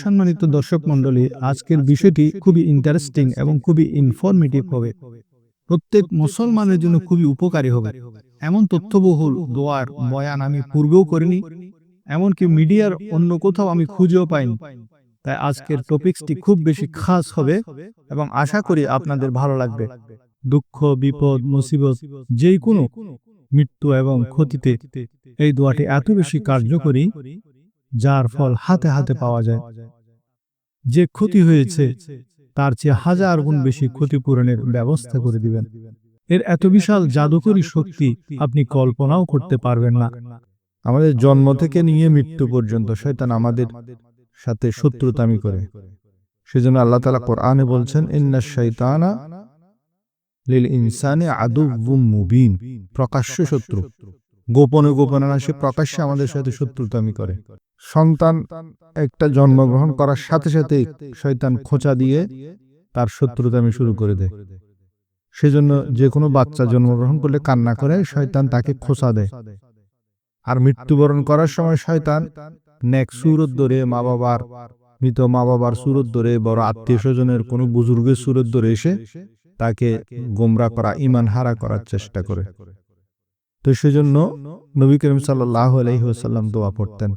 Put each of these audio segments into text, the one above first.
সম্মানিত দর্শক মণ্ডলী, আজকের বিষয়টি খুবই ইন্টারেস্টিং এবং খুবই ইনফরমেটিভ হবে। প্রত্যেক মুসলমানের জন্য খুবই উপকারী হবে। এমন তথ্যবহুল দোয়ার বয়ান আমি পূর্বেও করিনি, এমনকি মিডিয়ার অন্য কোথাও আমি খুঁজেও পাইনি। তাই আজকের টপিকসটি খুব বেশি খাস হবে এবং আশা করি আপনাদের ভালো লাগবে। দুঃখ, বিপদ, মুসিবত, যেই কোনো মৃত্যু এবং ক্ষতিতে এই দোয়াটি এত বেশি কার্যকরী যার ফল হাতে হাতে পাওয়া যায়। যে ক্ষতি হয়েছে তার চেয়ে হাজার গুণ বেশি ক্ষতিপূরণের ব্যবস্থা করে দিবেন। এর এত বিশাল জাদুকরী শক্তি আপনি কল্পনাও করতে পারবেন না। আমাদের জন্ম থেকে নিয়ে মৃত্যু পর্যন্ত শয়তান আমাদের সাথে শত্রুতামি করে। সেজন্য আল্লাহ তালা কোরআনে বলছেন ইন্না শৈতানা লিল ইনসানে আদুবুম মুবিন। প্রকাশ্য শত্রু। গোপনে গোপনে না সে প্রকাশ্যে আমাদের সাথে শত্রুতামি করে। সন্তান একটা জন্মগ্রহণ করার সাথে সাথে শয়তান খোঁচা দিয়ে তার শত্রুতামি শুরু করে দেয়। সেজন্য যে কোনো বাচ্চা জন্মগ্রহণ করলে কান্না করে, শয়তান তাকে খোঁচা দেয়। আর মৃত্যুবরণ করার সময় শয়তান নেক সুরত ধরে মা বাবার মৃত মা বাবার সুরত ধরে, বড় আত্মীয় স্বজনের কোনো বুজুর্গের সুরত ধরে এসে তাকে গোমরা করা ইমান হারা করার চেষ্টা করে। তো সেজন্য নবী করিম সাল্লাহ আলহিহাসাল্লাম দোয়া পড়তেন।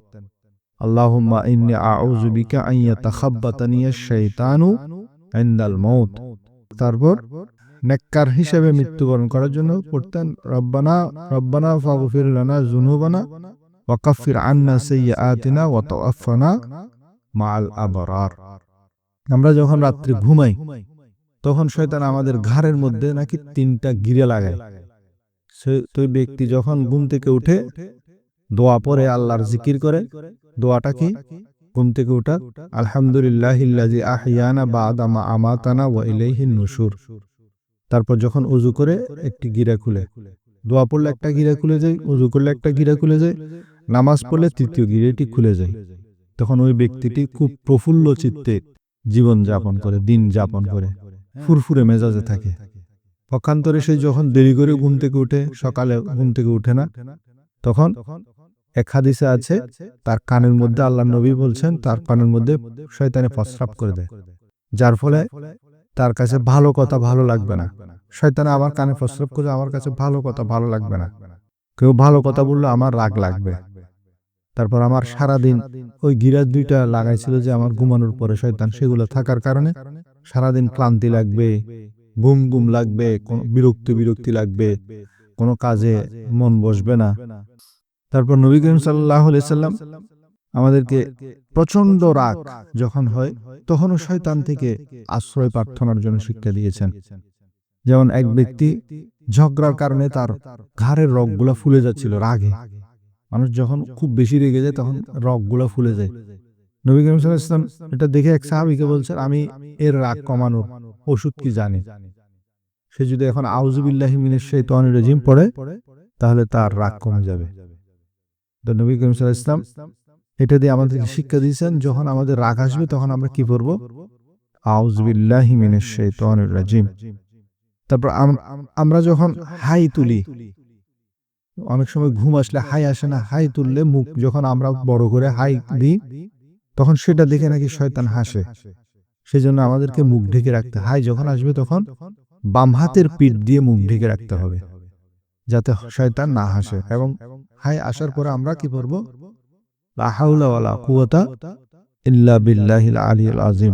নেককার হিসেবে মৃত্যুবরণ করার জন্য পড়তেন, রব্বানা রব্বানা ফাগফির লানা আন্না ওয়া তাওয়াফানা আবরার। আমরা যখন রাত্রে ঘুমাই, তখন শয়তান আমাদের ঘাড়ের মধ্যে নাকি তিনটা গিরে লাগায়। সে ব্যক্তি যখন ঘুম থেকে উঠে দোয়া পরে আল্লাহর জিকির করে দোয়াটা কি? ঘুম থেকে উঠা আলহামদুলিল্লাহ আহিয়ানা নুশুর। তারপর যখন উজু করে, একটি গিরা খুলে। দোয়া পড়লে একটা গিরা খুলে যায় উজু করলে একটা গিরা খুলে যায়, নামাজ পড়লে তৃতীয় গিরেটি খুলে যায়। তখন ওই ব্যক্তিটি খুব প্রফুল্ল চিত্তে জীবন যাপন করে, দিন যাপন করে, ফুরফুরে মেজাজে থাকে। পক্ষান্তরে সে যখন দেরি করে ঘুম থেকে উঠে, সকালে ঘুম থেকে উঠে না, তখন এক হাদিসে আছে, তার কানের মধ্যে আল্লাহ নবী বলছেন, তার কানের মধ্যে শয়তানে প্রস্রাব করে দেয়, যার ফলে তার কাছে ভালো কথা ভালো লাগবে না। শয়তানে আমার কানে প্রস্রাব করে আমার কাছে ভালো কথা ভালো লাগবে না। কেউ ভালো কথা বললে আমার রাগ লাগবে। তারপর আমার সারা দিন ওই গিরাজ দুইটা লাগাইছিল যে আমার ঘুমানোর পরে শয়তান সেগুলো থাকার কারণে সারাদিন ক্লান্তি লাগবে, ঘুম ঘুম লাগবে বিরক্তি বিরক্তি লাগবে, কোনো কাজে মন বসবে না। তারপর নবী করিম সাল্লাহ সাল্লাম আমাদেরকে প্রচণ্ড রাগ যখন হয়, তখনও শয়তান থেকে আশ্রয় প্রার্থনার জন্য শিক্ষা দিয়েছেন। যেমন এক ব্যক্তি ঝগড়ার কারণে তার ঘাড়ের রগগুলা ফুলে যাচ্ছিল রাগে। মানুষ যখন খুব বেশি রেগে যায়, তখন রগগুলা ফুলে যায়। নবী করিম সাল্লাম এটা দেখে এক সাহাবিকে বলছেন, আমি এর রাগ কমানোর ওষুধ কি জানি? সে যদি এখন আউজুবিল্লাহ মিনের সেই তনির পড়ে, তাহলে তার রাগ কমে যাবে। নবী করিম সাল্লাহ ইসলাম এটা দিয়ে আমাদেরকে শিক্ষা দিয়েছেন, যখন আমাদের রাগ আসবে তখন আমরা কি করব? আউজবিল্লাহ মিনের সেই রাজিম। তারপর আমরা যখন হাই তুলি, অনেক সময় ঘুম আসলে হাই আসে না, হাই তুললে মুখ যখন আমরা বড় করে হাই দিই, তখন সেটা দেখে নাকি শয়তান হাসে। সেজন্য আমাদেরকে মুখ ঢেকে রাখতে হাই যখন আসবে তখন বাম হাতের পিঠ দিয়ে মুখ ঢেকে রাখতে হবে। যাতে শয়তান না হাসে। এবং হাই আসার পরে আমরা কি করব? আজিম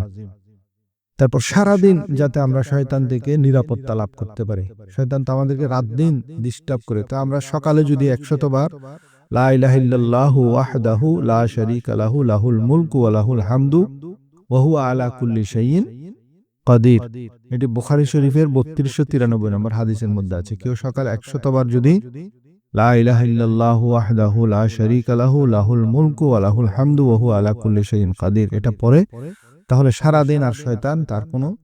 তারপর সারাদিন যাতে আমরা শয়তান থেকে নিরাপত্তা লাভ করতে পারি। শয়তান তো আমাদেরকে রাত দিন ডিস্টার্ব করে। তো আমরা সকালে যদি একশতবার লা ইলাহা ইল্লাল্লাহু ওয়াহদাহু লা শারীকা লাহু লাহুল মুলকু ওয়া লাহুল হামদু ওয়া হুয়া আলা কুল্লি শাইইন। কাদির। এটি বুখারী শরীফের 3293 নম্বর হাদিসের মধ্যে আছে। কেউ সকাল একশতবার যদি এটা তাহলে আর শয়তান তার কোনো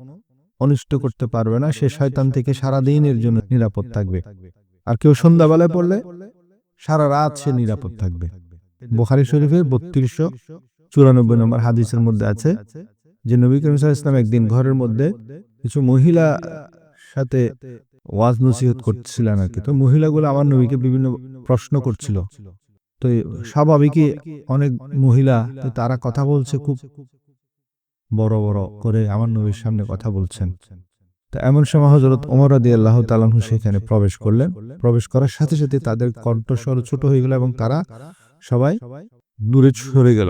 অনিষ্ট করতে পারবে না। সে শয়তান থেকে সারা জন্য নিরাপদ থাকবে। আর কেউ সন্ধ্যাবেলায় পড়লে সারা রাত সে নিরাপদ থাকবে। বোখারি শরীফের বত্রিশশো চুরানব্বই নম্বর হাদিসের মধ্যে আছে যে নবী করিম ইসলাম একদিন ঘরের মধ্যে কিছু মহিলা সাথে ওয়াজ নসিহত করছিলেন আর কি। তো মহিলাগুলো আমার নবীকে বিভিন্ন প্রশ্ন করছিল। তো স্বাভাবিকই অনেক মহিলা তারা কথা বলছে খুব বড় বড় করে আমার নবীর সামনে কথা বলছেন। তা এমন সময় হজরত ওমর রাদি আল্লাহ তালাহু সেখানে প্রবেশ করলেন। প্রবেশ করার সাথে সাথে তাদের কণ্ঠস্বর ছোট হয়ে গেল এবং তারা সবাই দূরে সরে গেল।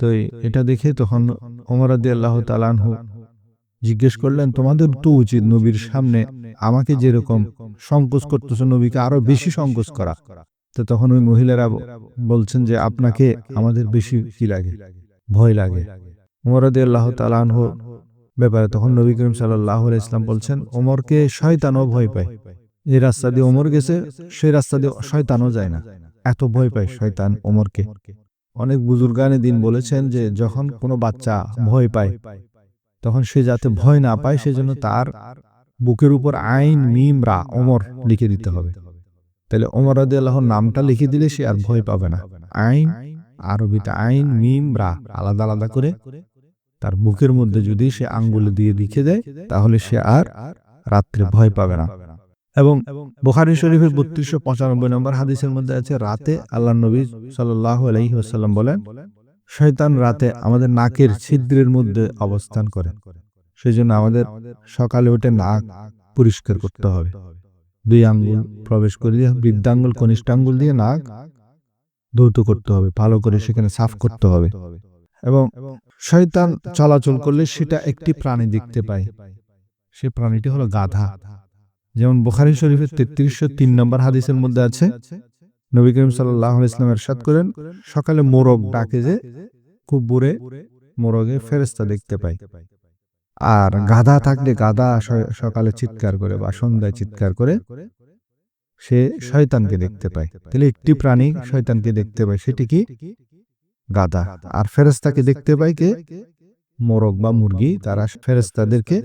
তো এটা দেখে তখন ওমর রাদি আল্লাহ তালাহু জিজ্ঞেস করলেন, তোমাদের তো উচিত নবীর সামনে আমাকে যেরকম সংকোচ করতেছে, নবীকে আরও বেশি সংকোচ করা। তো তখন ওই মহিলারা বলছেন যে, আপনাকে আমাদের বেশি কি লাগে? ভয় লাগে। উমরাদি আল্লাহ তালানহ ব্যাপারে তখন নবী করিম সাল্লাহ ইসলাম বলছেন, ওমরকে শয়তানও ভয় পায়। যে রাস্তা দিয়ে ওমর গেছে সেই রাস্তা দিয়ে শয়তানও যায় না। এত ভয় পায় শয়তান ওমরকে। অনেক বুজুর্গানে দিন বলেছেন যে যখন কোনো বাচ্চা ভয় পায় তখন সে যাতে ভয় না পায় সেজন্য তার বুকের উপর আইন মিম রা ওমর লিখে দিতে হবে। তাহলে অমর রাদি আল্লাহর নামটা লিখে দিলে সে আর ভয় পাবে না। আইন আরবিতে আইন মিম রা আলাদা আলাদা করে তার বুকের মধ্যে যদি সে আঙ্গুল দিয়ে লিখে দেয় তাহলে সে আর রাত্রে ভয় পাবে না। এবং বোখারি শরীফের বত্রিশশো পঁচানব্বই নম্বর হাদিসের মধ্যে আছে রাতে আল্লাহ নবী সাল্লাহ আলহিহাসাল্লাম বলেন শয়তান রাতে আমাদের নাকের ছিদ্রের মধ্যে অবস্থান করে। সেই জন্য আমাদের সকালে উঠে নাক পরিষ্কার করতে হবে। দুই আঙ্গুল প্রবেশ করে দিয়ে বৃদ্ধাঙ্গুল কনিষ্ঠ আঙ্গুল দিয়ে নাক ধৌত করতে হবে। ভালো করে সেখানে সাফ করতে হবে। এবং শয়তান চলাচল করলে সেটা একটি প্রাণী দেখতে পায়। সে প্রাণীটি হলো গাধা। যেমন বুখারী শরীফের তেত্রিশশো তিন নম্বর হাদিসের মধ্যে আছে, নবী করিম সাল্লাহ ইসলাম এরশাদ করেন, সকালে মোরগ ডাকে যে, খুব বুড়ে মোরগে ফেরেস্তা দেখতে পাই আর গাধা থাকলে গাধা সকালে চিৎকার করে বা সন্ধ্যায় চিৎকার করে, সে শয়তানকে দেখতে পায়। তাহলে একটি প্রাণী শয়তানকে দেখতে পায়, সেটি কি? গাধা। আর ফেরেস্তাকে দেখতে পায় কে? মোরগ বা মুরগি, তারা ফেরেস্তাদেরকে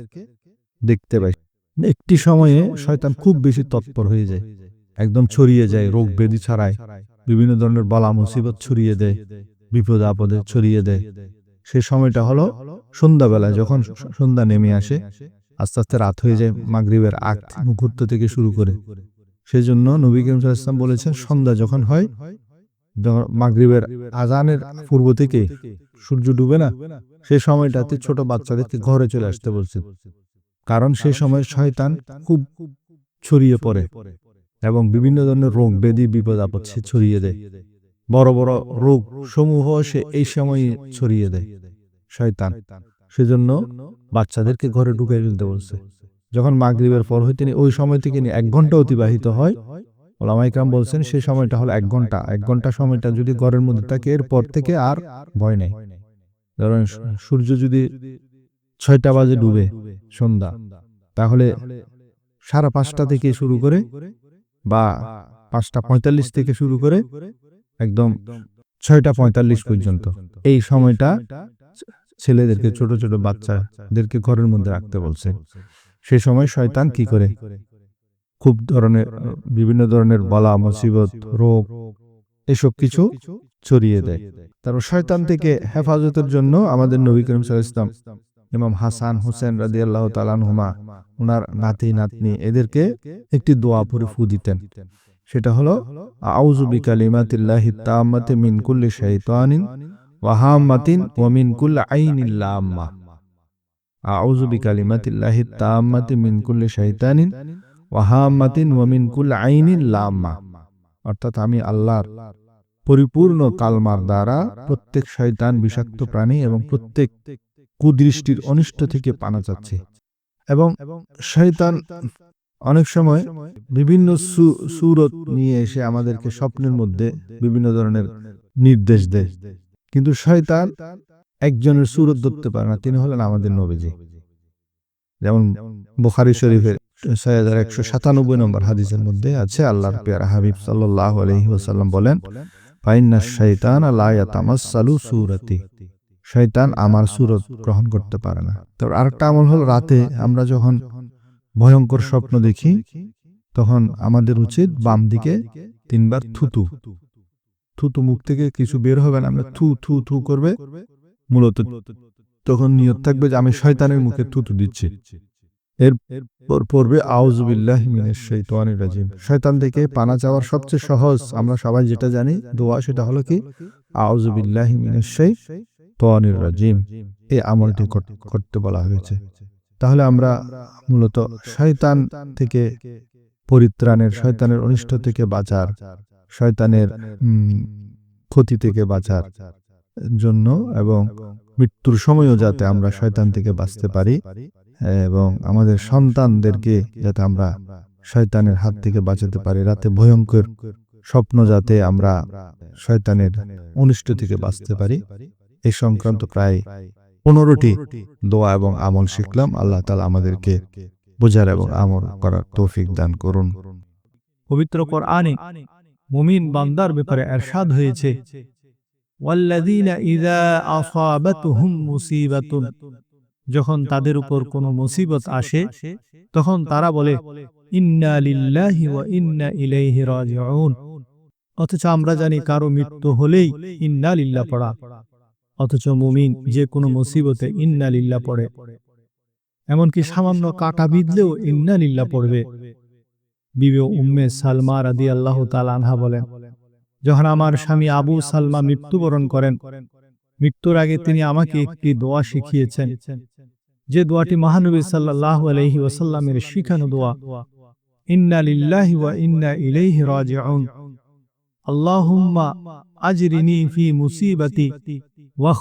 দেখতে পায়। একটি সময়ে শয়তান খুব বেশি তৎপর হয়ে যায়। একদম ছড়িয়ে যায় রোগ ব্যাধি ছাড়ায় বিভিন্ন ধরনের বলা মুসিবত ছড়িয়ে দেয় বিপদ আপদে ছড়িয়ে দেয়। সে সময়টা হলো সন্ধ্যাবেলা যখন সন্ধ্যা নেমে আসে আস্তে আস্তে রাত হয়ে যায় মাগরিবের আগ মুহূর্ত থেকে শুরু করে। সেজন্য নবী করিম সাল্লাল্লাহু আলাইহি ওয়াসাল্লাম বলেছেন সন্ধ্যা যখন হয় মাগরিবের আজানের পূর্ব থেকে সূর্য ডুবে না সেই সময়টাতে ছোট বাচ্চাদেরকে ঘরে চলে আসতে বলছে। কারণ সেই সময় শয়তান খুব ছড়িয়ে পড়ে এবং বিভিন্ন ধরনের রোগ ব্যাধি বিপদ আপদ সে ছড়িয়ে দেয়। বড় বড় রোগ সমূহ সে এই সময় ছড়িয়ে দেয়। শয়তান। সেজন্য বাচ্চাদেরকে ঘরে ঢুকে ফেলতে বলছে। যখন মাগরিবের পর হইতে ওই সময় থেকে এক ঘণ্টা অতিবাহিত হয়। ওলামাইকরাম বলছেন সেই সময়টা হলো এক ঘণ্টা। এক ঘণ্টা সময়টা যদি ঘরের মধ্যে থাকে এরপর থেকে আর ভয় নেই। ধরেন সূ- সূর্য যদি ছয়টা বাজে ডুবে সন্ধ্যা। তাহলে সাড়ে পাঁচটা থেকে শুরু করে বা পাঁচটা পঁয়তাল্লিশ থেকে শুরু করে একদম ছয়টা পঁয়তাল্লিশ পর্যন্ত। এই সময়টা ছেলেদেরকে ছোট ছোট বাচ্চাদেরকে ঘরের মধ্যে রাখতে বলছে। সেই সময় শয়তান কি করে? খুব ধরনের বিভিন্ন ধরনের বলা মুসিবত রোগ এসব কিছু ছড়িয়ে দেয়। তারপর শয়তান থেকে হেফাজতের জন্য আমাদের নবী করিম আলাইহি ওয়াসাল্লাম ইমাম হাসান হোসেন রাদি আল্লাহ তালানহুমা ওনার নাতি, নাতনি এদেরকে একটি দোয়া পরে ফু দিতেন। সেটা হলো, আউযু বিকালিমাতিল্লাহি তাম্মাতি মিন কুল্লি শাইতানিন ওয়া হাম্মাতিন ওয়া মিন কুল্লি আইনিল লাম্মা। আউযু বিকালিমাতিল্লাহি তাম্মাতি মিন কুল্লি শাইতানিন ওয়া হাম্মাতিন ওয়া মিন কুল্লি আইনিল অর্থাৎ আমি আল্লাহর পরিপূর্ণ কালমার দ্বারা প্রত্যেক শয়তান বিষাক্ত প্রাণী এবং প্রত্যেক কুদৃষ্টির অনিষ্ট থেকে পানা যাচ্ছে। এবং শয়তান অনেক সময় বিভিন্ন সুরত নিয়ে এসে আমাদেরকে স্বপ্নের মধ্যে বিভিন্ন ধরনের নির্দেশ দেয়। কিন্তু শয়তান একজনের সুরত ধরতে পারে না, তিনি হলেন আমাদের নবীজি। যেমন বুখারী শরীফের ছয় হাজার একশো সাতানব্বই নম্বর হাদিসের মধ্যে আছে, আল্লাহর পেয়ারা হাবিব সাল্লাহ আলহি ওসাল্লাম বলেন ফাইন্না শৈতান আল্লাহ তামাসালু সুরতি। শয়তান আমার সুরত গ্রহণ করতে পারে না। তারপর আরেকটা আমল হলো রাতে আমরা যখন ভয়ঙ্কর স্বপ্ন দেখি তখন আমাদের উচিত বাম দিকে তিনবার থুতু। থুতু। মুখ থেকে কিছু বের হবে না আমরা থু থু থু করবে মূলত। তখন নিয়ত থাকবে যে আমি শয়তানের মুখে থুতু দিচ্ছি। এর পর পড়বে আউজুবিল্লাহ মিনাশ শাইতানির রাজিম। শয়তান থেকে পানা চাওয়ার সবচেয়ে সহজ আমরা সবাই যেটা জানি দোয়া সেটা হলো কি আউজুবিল্লাহ মিনাশ তোয়ানির রাজিম এই আমলটি করতে বলা হয়েছে। তাহলে আমরা মূলত শয়তান থেকে পরিত্রাণের শয়তানের অনিষ্ট থেকে বাঁচার শয়তানের ক্ষতি থেকে বাঁচার জন্য এবং মৃত্যুর সময়ও যাতে আমরা শয়তান থেকে বাঁচতে পারি এবং আমাদের সন্তানদেরকে যাতে আমরা শয়তানের হাত থেকে বাঁচাতে পারি। রাতে ভয়ঙ্কর স্বপ্ন যাতে আমরা শয়তানের অনিষ্ট থেকে বাঁচতে পারি। এই সংক্রান্ত প্রায় পনেরোটি দোয়া এবং আমল শিখলাম। আল্লাহ তালা আমাদেরকে বোঝার এবং আমল করার তৌফিক দান করুন। পবিত্র কোরআনে মুমিন বান্দার ব্যাপারে এরশাদ হয়েছে। যখন তাদের উপর কোনো মুসিবত আসে, তখন তারা বলে অথচ আমরা জানি কারও মৃত্যু হলেই ইন্না লিল্লাহ পড়া। অথচ মুমিন যে কোনো মুসিবতে ইন্না লিল্লাহ পড়ে। এমনকি সামান্য কাটা বিঁধলেও ইন্না লিল্লাহ পড়বে। বিবে উম্মে সালমা রাদি আল্লাহ আনহা বলেন যখন আমার স্বামী আবু সালমা মৃত্যুবরণ করেন মৃত্যুর আগে তিনি আমাকে একটি দোয়া শিখিয়েছেন। যে দোয়াটি মহানবী সাল্লাল্লাহু আলাইহি ওয়াসাল্লামের শিখানো দোয়া ইন্না লিল্লাহি ওয়া ইন্না ইলাইহি রাজিউন। আল্লাহুম্মা আজরিনি ফি মুসিবাতি ওয়া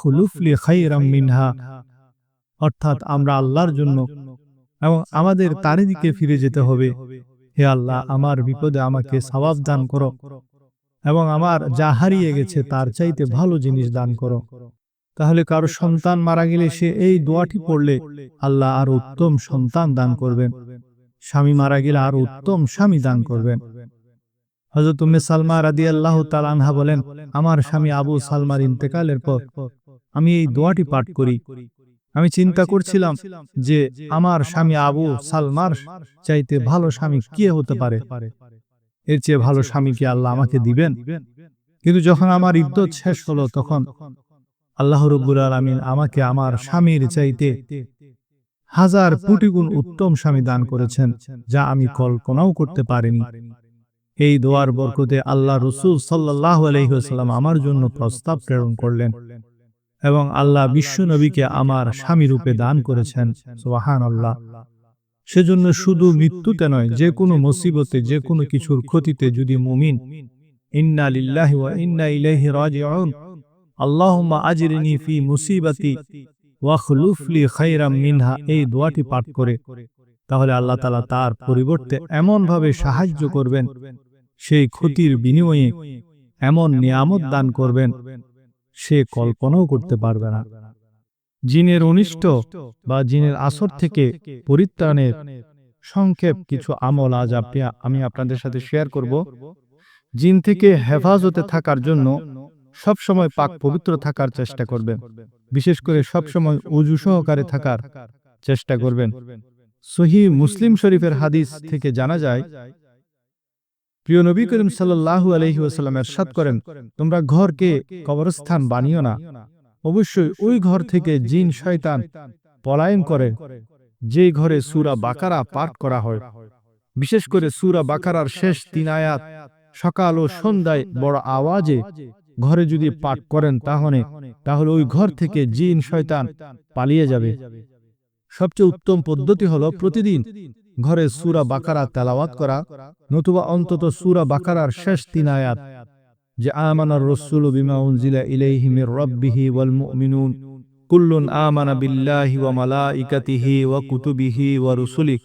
খাইরাম মিনহা। অর্থাৎ আমরা আল্লাহর জন্য এবং আমাদের তার দিকে ফিরে যেতে হবে। হে আল্লাহ, আমার বিপদে আমাকে সওয়াব দান করো এবং আমার যা হারিয়ে গেছে তার চাইতে ভালো জিনিস দান করো। তাহলে কারও সন্তান মারা গেলে সে এই দোয়াটি পড়লে আল্লাহ আর উত্তম সন্তান দান করবেন। স্বামী মারা গেলে আর উত্তম স্বামী দান করবেন। হজরত উম্মে সালমা রাদি আল্লাহ তালানহা বলেন, আমার স্বামী আবু সালমার ইন্তেকালের পর আমি এই দোয়াটি পাঠ করি। আমি চিন্তা করছিলাম যে আমার স্বামী আবু সালমার চাইতে ভালো স্বামী কে হতে পারে? এর চেয়ে ভালো স্বামী কি আল্লাহ আমাকে দিবেন? কিন্তু যখন আমার ইদ্যত শেষ হলো তখন আল্লাহ রব্বুল আলমিন আমাকে আমার স্বামীর চাইতে হাজার কোটি গুণ উত্তম স্বামী দান করেছেন, যা আমি কল্পনাও করতে পারিনি। এই দোয়ার বরকতে আল্লাহ রসুল সাল্লাহ আলহিহাস্লাম আমার জন্য প্রস্তাব প্রেরণ করলেন এবং আল্লাহ বিশ্ব নবীকে আমার স্বামী রূপে দান করেছেন সোহান আল্লাহ সেজন্য শুধু মৃত্যুতে নয়, যে কোনো মুসিবতে, যে কোনো কিছুর ক্ষতিতে যদি মুমিন, ইন্না লিল্লাহি ওয়া ইন্না ইলাইহি রাজিউন আল্লাহুম্মা আজরিনি ফি মুসিবাতি ওয়া খাইরাম মিনহা এই দোয়াটি পাঠ করে। তাহলে আল্লাহ তালা তার পরিবর্তে এমনভাবে সাহায্য করবেন, সেই ক্ষতির বিনিময়ে এমন নিয়ামত দান করবেন, সে কল্পনাও করতে পারবে না। জিনের অনিষ্ট বা জিনের আসর থেকে পরিত্রাণের সংক্ষেপ কিছু আমল আজ আপনি, আমি আপনাদের সাথে শেয়ার করব। জিন থেকে হেফাজতে থাকার জন্য সব সময় পাক পবিত্র থাকার চেষ্টা করবেন। বিশেষ করে সব সময় উজু সহকারে থাকার চেষ্টা করবেন। সহি মুসলিম শরীফের হাদিস থেকে জানা যায়, প্রিয় নবী করিম সাল্লাল্লাহু আলাইহি ওয়াসাল্লাম এরশাদ করেন, তোমরা ঘরকে কবরস্থান বানিও না। অবশ্যই ওই ঘর থেকে জিন, শয়তান পলায়ন করে, যে ঘরে সুরা বাকারা পাঠ করা হয়। বিশেষ করে সুরা বাকারার শেষ তিন আয়াত, সকাল ও সন্ধ্যায় বড় আওয়াজে ঘরে যদি পাঠ করেন তাহলে তাহলে ওই ঘর থেকে জিন, শয়তান পালিয়ে যাবে। সবচেয়ে উত্তম পদ্ধতি হল প্রতিদিন ঘরে সুরা বাকারা তেলাওয়াত করা, নতুবা অন্তত সুরা বাকারার শেষ তিন আয়াত, যে আমানার রসুল বিমা উনজিলা ইলাইহিমির রব্বিহি ওয়াল মুমিনুন, কুল্লুন আমানা বিল্লাহি ওয়া মালাইকাতিহি ওয়া কুতুবিহি ওয়া রুসুলি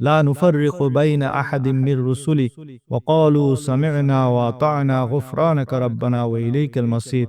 লা নুফাররিকু বাইনা আহাদিম মির রুসুলি ওয়া ক্বালু সামি'না ওয়া আতা'না গুফরানাকা রাব্বানা ওয়া ইলাইকাল মাসীর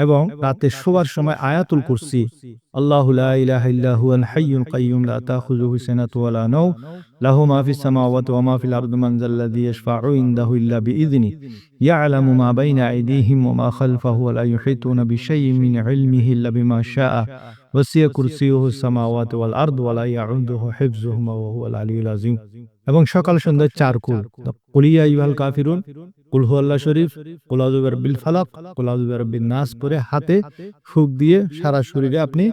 এবং রাতে শোবার সময় আয়াতুল কুরসি। আল্লাহু সামাওয়াতি ওয়াল আরদ ওয়া লা ইয়াউদুহু হিফযুহুমা ওয়া হুয়াল আযীম এবং সকাল সন্ধ্যায় চার কুল। কুলিয়া ইউহাল কাফিরুন। কুল হুয়াল্লাহ শরীফ কুল বিরাব্বিল ফালাক। কুল নাস পরে হাতে ফুক দিয়ে সারা শরীরে আপনি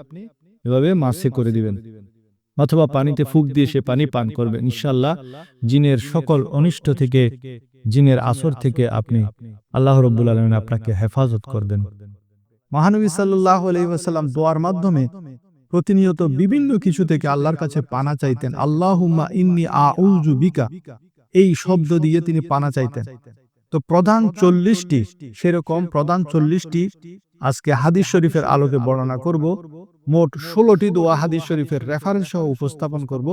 এভাবে মাসে করে দিবেন। অথবা পানিতে ফুক দিয়ে সে পানি পান করবে ইনশাআল্লাহ জিনের সকল অনিষ্ট থেকে জিনের আসর থেকে আপনি আল্লাহ রব্বুল আলমিন আপনাকে হেফাজত করবেন। মহানবী সাল্লাহ আলহিহাসাল্লাম দোয়ার মাধ্যমে প্রতিনিয়ত বিভিন্ন কিছু থেকে আল্লাহর কাছে পানা চাইতেন। আল্লাহুম্মা ইন্নি বিকা। এই শব্দ দিয়ে তিনি পানা চাইতেন। তো প্রধান চল্লিশটি, সেরকম প্রধান চল্লিশটি আজকে হাদিস শরীফের আলোকে বর্ণনা করব। মোট ষোলোটি দোয়া হাদিস শরীফের রেফারেন্স সহ উপস্থাপন করব।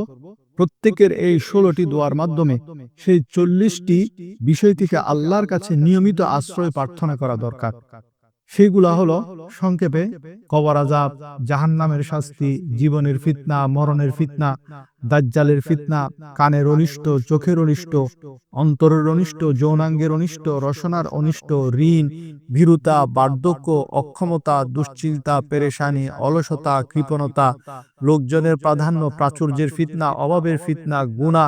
প্রত্যেকের এই ষোলোটি দোয়ার মাধ্যমে সেই চল্লিশটি বিষয় থেকে আল্লাহর কাছে নিয়মিত আশ্রয় প্রার্থনা করা দরকার। সেগুলা হলো সংক্ষেপে কবর আজাব জাহান্নামের শাস্তি জীবনের ফিতনা মরণের ফিতনা দাজ্জালের ফিতনা কানের অনিষ্ট চোখের অনিষ্ট অন্তরের অনিষ্ট যৌনাঙ্গের অনিষ্ট রসনার অনিষ্ট ঋণ ভীরুতা বার্ধক্য অক্ষমতা দুশ্চিন্তা পেরেশানি অলসতা কৃপণতা লোকজনের প্রাধান্য প্রাচুর্যের ফিতনা অভাবের ফিতনা গুণা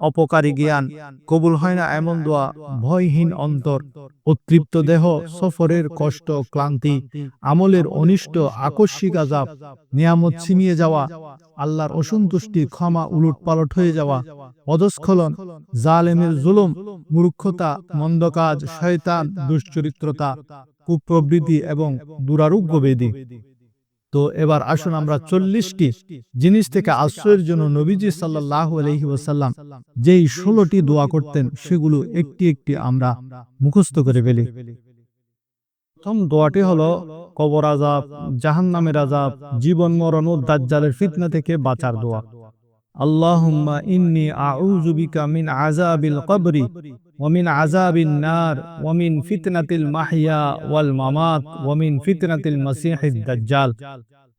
অপকারী জ্ঞান কবুল হয় না এমন দোয়া, ভয়হীন অন্তর, উত্তৃপ্ত দেহ, সফরের কষ্ট, ক্লান্তি, আমলের অনিষ্ট, আকস্মিক আজাব নিয়ামত ছিনিয়ে যাওয়া, আল্লাহর অসন্তুষ্টি, ক্ষমা উলট পালট হয়ে যাওয়া পদস্খলন জালেমের জুলুম, মূর্খতা, মন্দ কাজ, শয়তান, দুশ্চরিত্রতা, কুপ্রবৃত্তি এবং দুরারোগ্য বেদী। তো এবার আসুন আমরা চল্লিশটি জিনিস থেকে আশ্রয়ের জন্য নবীজি সাল্লাহ আলহি ওসাল্লাম যেই ষোলোটি দোয়া করতেন, সেগুলো একটি একটি আমরা মুখস্থ করে ফেলি। প্রথম দোয়াটি হলো, কবর আজাব জাহান্নামের আজাব জীবন মরণ ও দাজ্জালের ফিতনা থেকে বাঁচার দোয়া।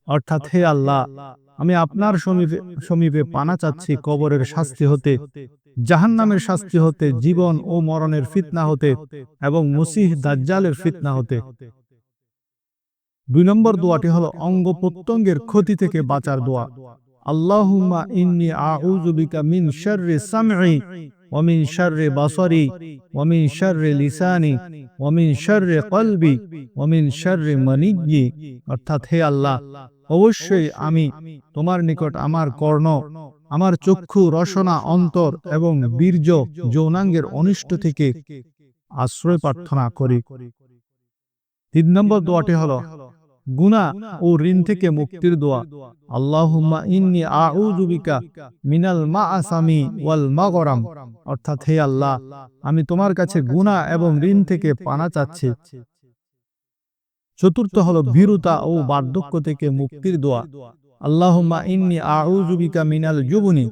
অর্থাৎ হে আল্লাহ, আমি আপনার সমীপে সমীপে পানা চাচ্ছি কবরের শাস্তি হতে, জাহান্নামের শাস্তি হতে, জীবন ও মরণের ফিতনা হতে এবং মুসিহ দাজ্জালের ফিতনা হতে। দুই নম্বর দোয়াটি হলো অঙ্গ প্রত্যঙ্গের ক্ষতি থেকে বাঁচার দোয়া। আল্লাহুম্মা ইন্নি আউযু বিকা মিন শাররি সামঈ, ওয়া মিন শাররি বাসারি, ওয়া মিন শাররি লিসানি, ওয়া মিন শাররি কলবি, ওয়া মিন শাররি মানিয়্যি। অর্থাৎ হে আল্লাহ, অবশ্যই আমি তোমার নিকট আমার কর্ণ, আমার চক্ষু রসনা অন্তর এবং বীর্য যৌনাঙ্গের অনিষ্ট থেকে আশ্রয় প্রার্থনা করি। তিন নম্বর দোয়াটি হলো গুনা ও ঋণ থেকে মুক্তির দোয়া। আল্লাহুম্মা ইন্নি আউযু বিকা মিনাল মাআসামি ওয়াল মাগরাম। অর্থাৎ হে আল্লাহ আমি তোমার কাছে গুনাহ এবং ঋণ থেকে পানা চাচ্ছি। চতুর্থ হলো ভীরুতা ও বার্ধক্য থেকে মুক্তির দোয়া। আল্লাহুম্মা ইন্নি আউযু বিকা মিনাল জুবনি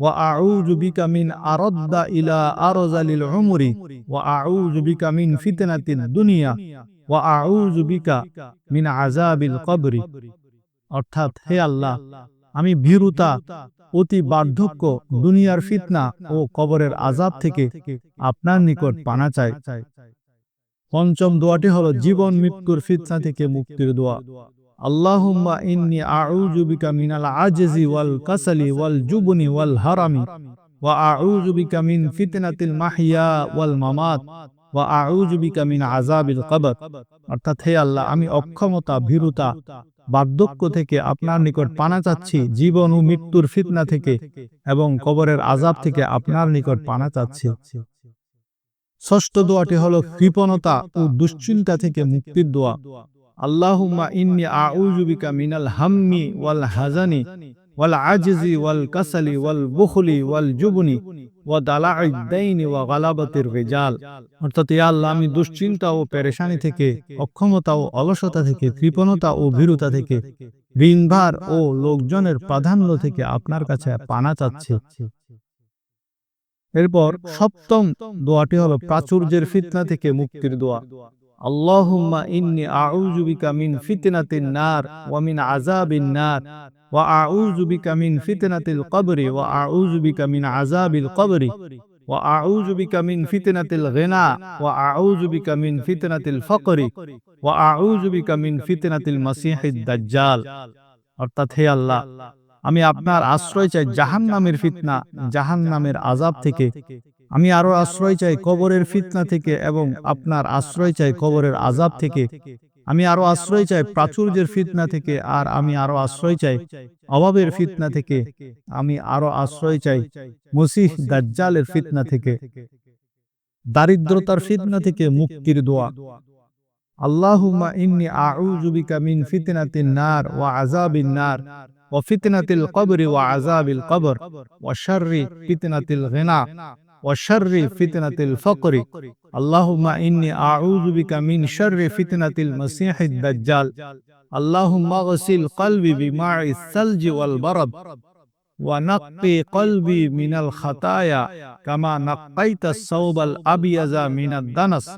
ওয়া আউযু বিকা মিন আরাদ্দা ইলা আরজালিল উমরি ওয়া আউযু বিকা মিন ফিতনাতিদ দুনিয়া। অর্থাৎ হে আল্লাহ, আমি ভীরুতা, অতি বার্ধক্য, দুনিয়ার ফিতনা ও কবরের আজাব থেকে আপনার নিকট পানা চাই। পঞ্চম দোয়াটি হলো, জীবন মৃত্যুর ফিতনা থেকে মুক্তির দোয়া। আজজি ওয়াল কাসালি ওয়াল মিন ওয়াল অর্থাৎ হে আল্লাহ, আমি অক্ষমতা, ভীরুতা, বার্ধক্য থেকে আপনার নিকট পানা চাচ্ছি, জীবন ও মৃত্যুর ফিতনা থেকে এবং কবরের আজাব থেকে আপনার নিকট পানা চাচ্ছি। ষষ্ঠ দোয়াটি হলো কৃপণতা ও দুশ্চিন্তা থেকে মুক্তির দোয়া। আল্লাহুম্মা ইন্নি আউযু বিকা মিনাল হাম্মি ওয়াল হাজানি ওয়াল আজজি, ওয়াল কাসালি, ওয়াল বুখলি, ওয়াল জুবনি আল্লাহ, আমি দুশ্চিন্তা ও পেরেশানি থেকে, অক্ষমতা ও অলসতা থেকে, কৃপণতা ও ভীরুতা থেকে ও লোকজনের প্রাধান্য থেকে আপনার কাছে পানা চাচ্ছে। এরপর সপ্তম দোয়াটি হলো প্রাচুর্যের ফিতনা থেকে মুক্তির দোয়া। আল্লাহুম্মা ইন্নি আউযু বিকা মিন ফিতনাতিন নার ওয়া মিন আযাবিন নার। ওয়া আউযু বিকা মিন ফিতনাতিল কবরি, ওয়া আউযু বিকা মিন আযাবিল কবরি, ওয়া আউযু বিকা মিন ফিতনাতিল গিনা, ওয়া আউযু বিকা অর্থাৎ হে আল্লাহ, আমি আপনার আশ্রয় চাই জাহান নামের ফিতনা জাহান নামের আজাব থেকে। আমি আরও আশ্রয় চাই কবরের ফিতনা থেকে এবং আপনার আশ্রয় চাই কবরের আজাব থেকে। আমি আরও আশ্রয় চাই প্রাচুর্যের ফিতনা থেকে, আর আমি আরও আশ্রয় চাই অভাবের ফিতনা থেকে, আমি আরও আশ্রয় চাই মসিহ দাজ্জালের ফিতনা থেকে, দারিদ্রতার ফিতনা থেকে মুক্তির দোয়া। আল্লাহুম্মা ইন্নি আউযু বিকা মিন ফিতনাতিন নার ওয়া আযাবিন নার, ওয়া ফিতনাতিল কবরি ওয়া আযাবিল কবর, ওয়া শাররি ফিতনাতিল গিনা। وشر فتنة الفقر. اللهم إني أعوذ بك من شر فتنة المسيح الدجال. اللهم اغسل قلبي بماء الثلج والبرد. ونقي قلبي من الخطايا. كما نقيت الثوب الأبيض من الدنس.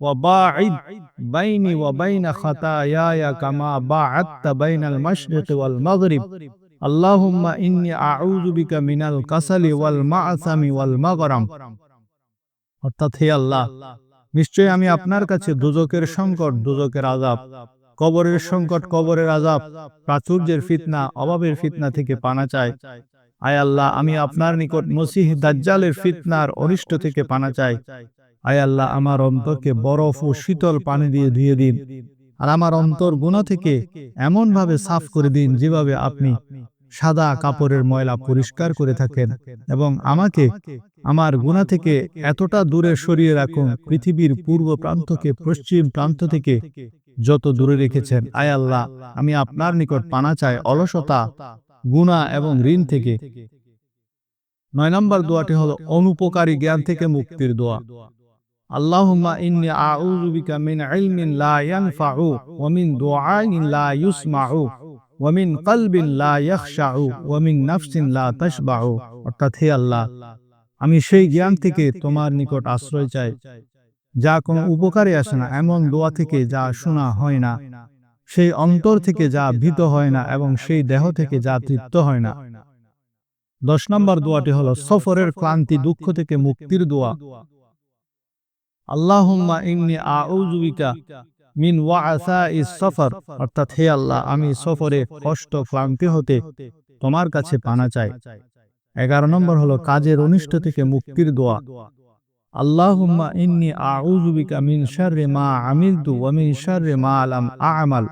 وباعد بيني وبين خطاياي كما باعدت بين المشرق والمغرب. আল্লাহুম্মা ইন্নি আউযু বিকা মিনাল কাসালি ওয়াল মাআসামি ওয়াল মাগরাম। অর্থাৎ হে আল্লাহ নিশ্চয় আমি আপনার কাছে দুজকের সংকট দুজকের আজাব কবরের সংকট, কবরের আজাব প্রাচুর্যের ফিতনা, অভাবের ফিতনা থেকে পানা চাই। আয় আল্লাহ, আমি আপনার নিকট মসিহ দাজ্জালের ফিতনার অনিষ্ট থেকে পানা চাই। আয় আল্লাহ, আমার অন্তরকে বরফ ও শীতল পানি দিয়ে ধুয়ে দিন। আর আমার অন্তর গুণা থেকে এমনভাবে সাফ করে দিন যেভাবে আপনি সাদা কাপড়ের ময়লা পরিষ্কার করে থাকেন এবং আমাকে, আমার গুণা থেকে এতটা দূরে সরিয়ে রাখুন, পৃথিবীর পূর্ব প্রান্তকে পশ্চিম প্রান্ত থেকে যত দূরে রেখেছেন। আয় আল্লাহ, আমি আপনার নিকট পানা চাই, অলসতা, গুণা এবং ঋণ থেকে। নয় নম্বর দোয়াটি হলো, অনুপকারী জ্ঞান থেকে মুক্তির দোয়া। বিকা মিন লা ওয়া মিন কলবিন লা ইয়াখশাউ ওয়া নাফসিন লা তাশবাউ অর্থাৎ হে আল্লাহ আমি সেই জ্ঞান থেকে তোমার নিকট আশ্রয় চাই। যা কোনো উপকারে আসে না এমন দোয়া থেকে যা শোনা হয় না। সেই অন্তর থেকে যা ভীত হয় না এবং সেই দেহ থেকে যা তৃপ্ত হয় না। দশ নম্বর দোয়াটি হলো সফরের ক্লান্তি দুঃখ থেকে মুক্তির দোয়া। আল্লাহুম্মা ইন্নি আউযু বিকা মিন ওয়াসাইস সফর, অর্থাৎ হে আল্লাহ, আমি সফরে কষ্ট, ক্লান্তি হতে তোমার কাছে পানা চাই। এগারো নম্বর হলো কাজের অনিষ্ট থেকে মুক্তির দোয়া। আল্লাহুম্মা ইন্নি আউযু বিকা মিন শাররি মা আমিলতু ওয়া মিন শাররি মা লাম আ'মাল।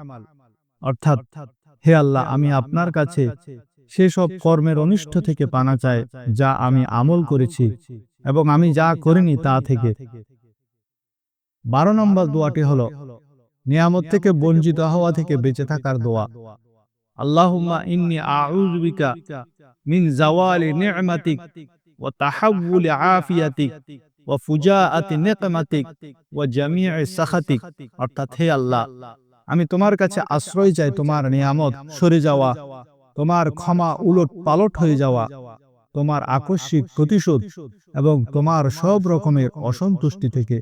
অর্থাৎ, হে আল্লাহ, আমি আপনার কাছে সেসব কর্মের অনিষ্ট থেকে পানা চাই, যা আমি আমল করেছি এবং আমি যা করিনি তা থেকে। বারো নম্বর দোয়াটি হলো নিয়ামত থেকে বঞ্চিত হওয়া থেকে বেঁচে থাকার দোয়া। আল্লাহুম্মা ইন্নি আউযু বিকা মিন জাওয়ালি নি'মাতিক ওয়া আফিয়াতিক ওয়া ফুজাআতি নিকমাতিক ওয়া জামি'i সাখাতিক। অর্থাৎ হে আল্লাহ আমি তোমার কাছে আশ্রয় চাই তোমার নিয়ামত সরে যাওয়া তোমার ক্ষমা উলট পালট হয়ে যাওয়া তোমার আকস্মিক প্রতিশোধ এবং তোমার সব রকমের অসন্তুষ্টি থেকে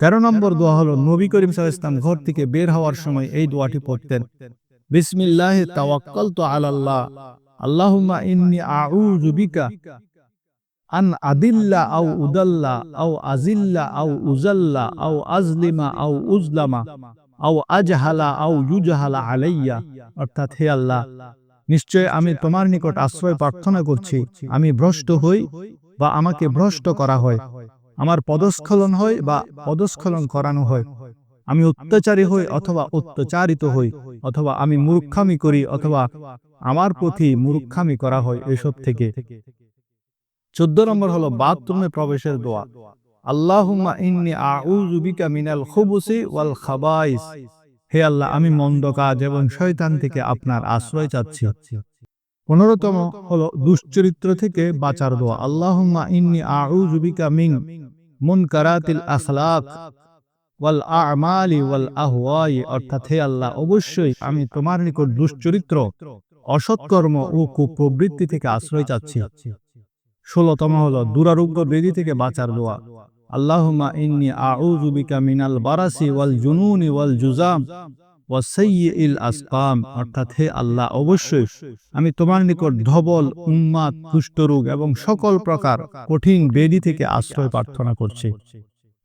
তেরো নম্বর দোয়া হলো নবী করিম আলাইহি ঘর থেকে বের হওয়ার সময় এই দোয়াটি পড়তেন। বিসমিল্লাহ আলাল্লাহ আল্লাহুম্মা ইন্নী আউযু বিকা আন আদিল্লা আও উদাল্লা আও আজিল্লা আও উজাল্লা আও আজলিমা আও উজলামা আও আজহালা আও ইউজহালা আলাইয়া অর্থাৎ হে আল্লাহ নিশ্চয় আমি তোমার নিকট আশ্রয় প্রার্থনা করছি আমি ভ্রষ্ট হই বা আমাকে ভ্রষ্ট করা হয়। আমার পদস্খলন হয় বা পদস্খলন করানো হয়। আমি অত্যাচারী হই অথবা অত্যাচারিত হই, অথবা আমি মূর্খামি করি অথবা আমার প্রতি মূর্খামি করা হয় এসব থেকে। চোদ্দ নম্বর হলো বাথরুমে প্রবেশের দোয়া। হে আল্লাহ, আমি মন্দ কাজ এবং শয়তান থেকে আপনার আশ্রয় চাচ্ছি। পনেরোতম হলো দুশ্চরিত্র থেকে বাঁচার দোয়া। আল্লাহুম্মা ইন্নি আউযু বিকা মিন মুনকারাতিল আখলাক ওয়াল আমালি ওয়াল আহওয়াই। অর্থাৎ হে আল্লাহ, অবশ্যই আমি তোমার নিকট দুশ্চরিত্র, অসৎকর্ম ও কুপ্রবৃত্তি থেকে আশ্রয় চাচ্ছি। ষোলতম হল দুরারোগ্য বেদি থেকে বাঁচার দোয়া। আল্লাহ ইন্নি আউযু মিনাল বারাসি ওয়াল জুনুনি ওয়াল জুজাম। ওয়া সাইয়্যিল আসকাম, অর্থাৎ হে আল্লাহ, অবশ্যই আমি তোমার নিকট ধবল উন্মাদ কুষ্ঠরোগ এবং সকল প্রকার কঠিন বেদি থেকে আশ্রয় প্রার্থনা করছি।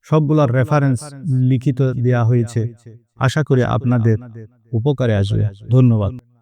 সবগুলোর রেফারেন্স লিখিত দেয়া হয়েছে। আশা করি আপনাদের উপকারে আসবে। ধন্যবাদ।